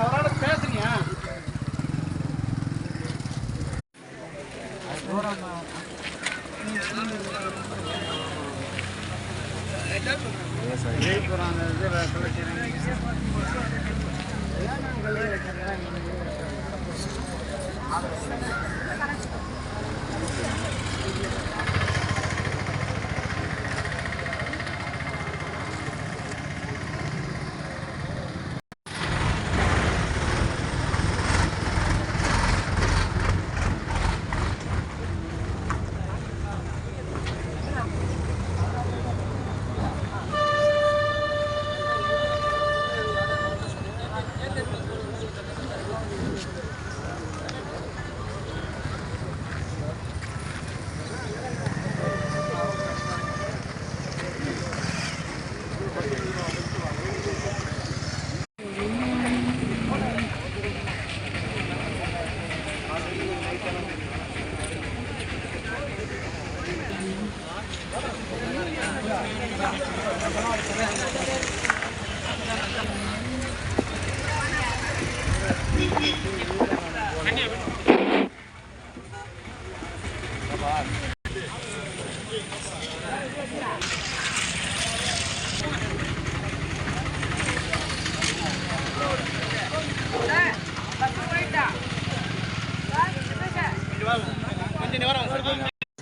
அவரோட பேசுறீங்க ஜெயிப்புறாங்க இது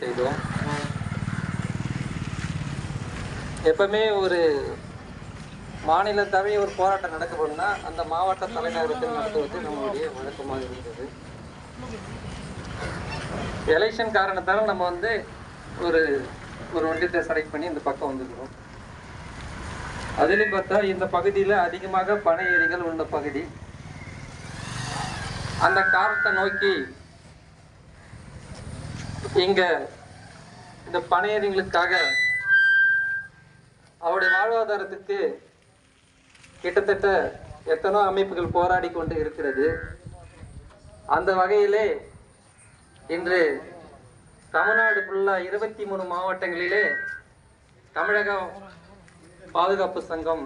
செய்தோம் எப்பவுமே ஒரு மாநில தழுவிய ஒரு போராட்டம் நடக்கப்படும்னா அந்த மாவட்ட தலைநகரத்தில் நடத்துவது நம்மளுடைய வழக்கமாக இருந்தது. எலெக்ஷன் காரணத்தால் நம்ம வந்து ஒரு ஒரு வண்டியத்தை செலக்ட் பண்ணி இந்த பக்கம் வந்துக்கிறோம் அதுலேயும் பார்த்தா இந்த பகுதியில் அதிகமாக பனை ஏரிகள் உள்ள பகுதி. அந்த காரணத்தை நோக்கி இங்க இந்த பனையறிகளுக்காக அவருடைய வாழ்வாதாரத்துக்கு கிட்டத்தட்ட எத்தனோ அமைப்புகள் போராடி கொண்டு இருக்கிறது. அந்த வகையிலே இன்று தமிழ்நாடு ஃபுல்லாக இருபத்தி மூணு மாவட்டங்களிலே தமிழக பாதுகாப்பு சங்கம்